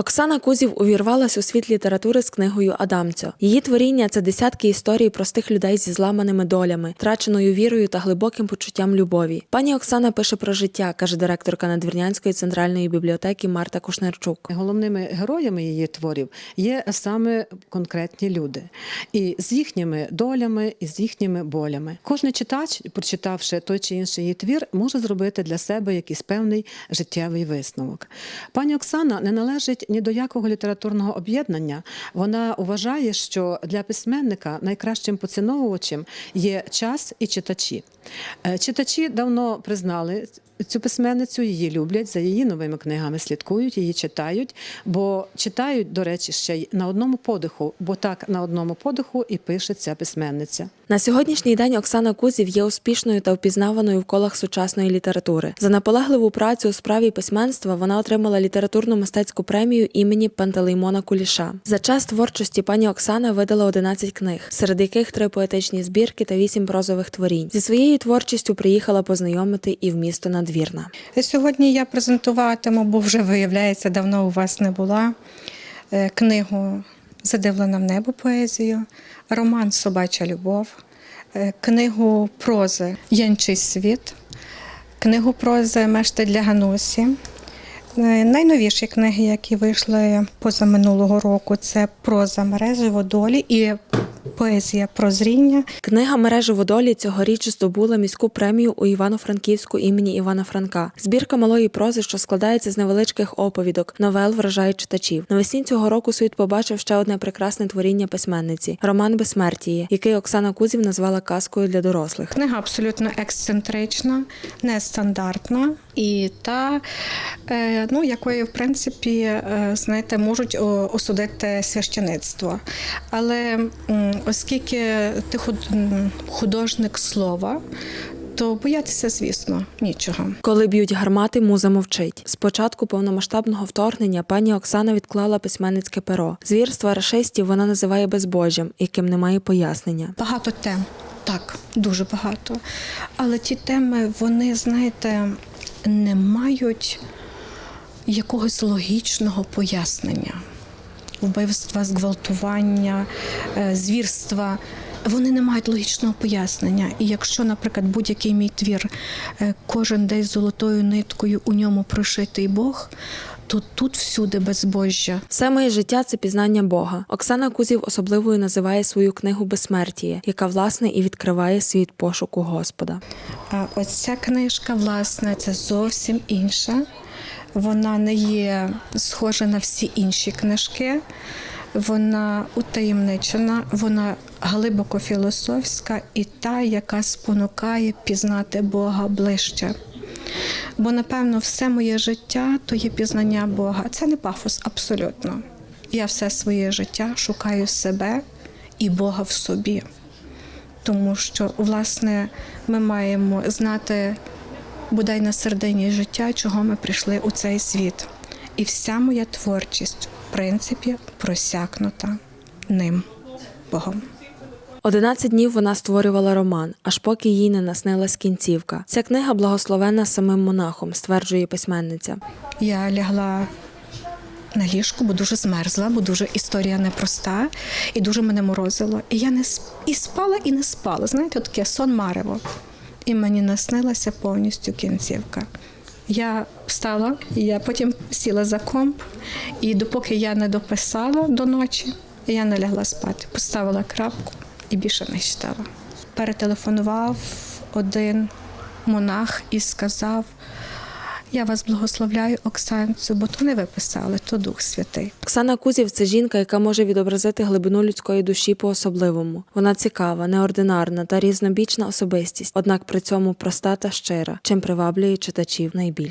Оксана Кузів увірвалась у світ літератури з книгою Адамцьо. Її творіння це десятки історій простих людей зі зламаними долями, втраченою вірою та глибоким почуттям любові. Пані Оксана пише про життя, каже директорка Надвірнянської центральної бібліотеки Марта Кушнерчук. Головними героями її творів є саме конкретні люди, і з їхніми долями, і з їхніми болями. Кожен читач, прочитавши той чи інший її твір, може зробити для себе якийсь певний життєвий висновок. Пані Оксана не належить ні до якого літературного об'єднання. Вона вважає, що для письменника найкращим поціновувачем є час і читачі. Е, Читачі давно признали цю письменницю, її люблять за її новими книгами, слідкують, її читають, бо читають, до речі, ще й на одному подиху, бо так на одному подиху і пише ця письменниця. На сьогоднішній день Оксана Кузів є успішною та впізнаваною в колах сучасної літератури. За наполегливу працю у справі письменства вона отримала літературну мистецьку премію імені Пантелеймона Куліша. За час творчості пані Оксана видала 11 книг, серед яких три поетичні збірки та вісім прозових творінь. Зі своєю творчістю приїхала познайомити і в місто Надвірна. Сьогодні я презентуватиму, бо вже виявляється, давно у вас не була е, книгу Задивлена в небо поезію, роман Собача любов, е, книгу прози Янчий світ, книгу прози Мешти для Ганусі. Е, Найновіші книги, які вийшли позаминулого року, це проза мережево долі і поезія прозріння. Книга мережі водолі цьогоріч здобула міську премію у Івано-Франківську імені Івана Франка. Збірка малої прози, що складається з невеличких оповідок, новел вражає читачів. Навесні цього року світ побачив ще одне прекрасне творіння письменниці роман Безсмертіє, який Оксана Кузів назвала казкою для дорослих. Книга абсолютно ексцентрична, нестандартна і та, ну, якої, в принципі, е, знаєте, можуть осудити священицтво. Але оскільки ти худ- художник слова, то боятися, звісно, нічого. Коли б'ють гармати, муза мовчить. З початку повномасштабного вторгнення пані Оксана відклала письменницьке перо. Звірства рашистів вона називає безбожжям, яким немає пояснення. Багато тем, так, дуже багато. Але ті теми, вони, знаєте, не мають якогось логічного пояснення. Вбивства, зґвалтування, е, звірства. Вони не мають логічного пояснення. І якщо, наприклад, будь-який мій твір, е, кожен десь золотою ниткою у ньому прошитий Бог, то тут всюди безбожжя. Все моє життя це пізнання Бога. Оксана Кузів особливою називає свою книгу Безсмертіє, яка власне і відкриває світ пошуку Господа. А ось ця книжка, власне, це зовсім інша. Вона не є схожа на всі інші книжки. Вона утаємничена, вона глибоко філософська і та, яка спонукає пізнати Бога ближче. Бо, напевно, все моє життя то є пізнання Бога. Це не пафос абсолютно. Я все своє життя шукаю себе і Бога в собі тому що власне ми маємо знати бодай на середині життя, чого ми прийшли у цей світ. І вся моя творчість, в принципі, просякнута ним Богом. 11 днів вона створювала роман, аж поки їй не наснилась кінцівка. Ця книга благословена самим монахом, стверджує письменниця. Я лягла на ліжку, бо дуже змерзла, бо дуже історія непроста і дуже мене морозило. І я не сп- і спала, і не спала. Знаєте, таке сон марево. І мені наснилася повністю кінцівка. Я встала, я потім сіла за комп, і допоки я не дописала до ночі, я не лягла спати. Поставила крапку і більше не читала. Перетелефонував один монах і сказав: я вас благословляю, Оксанцю, бо то не ви писали, то Дух Святий. Оксана Кузів це жінка, яка може відобразити глибину людської душі по-особливому. Вона цікава, неординарна та різнобічна особистість, однак при цьому проста та щира, чим приваблює читачів найбільше.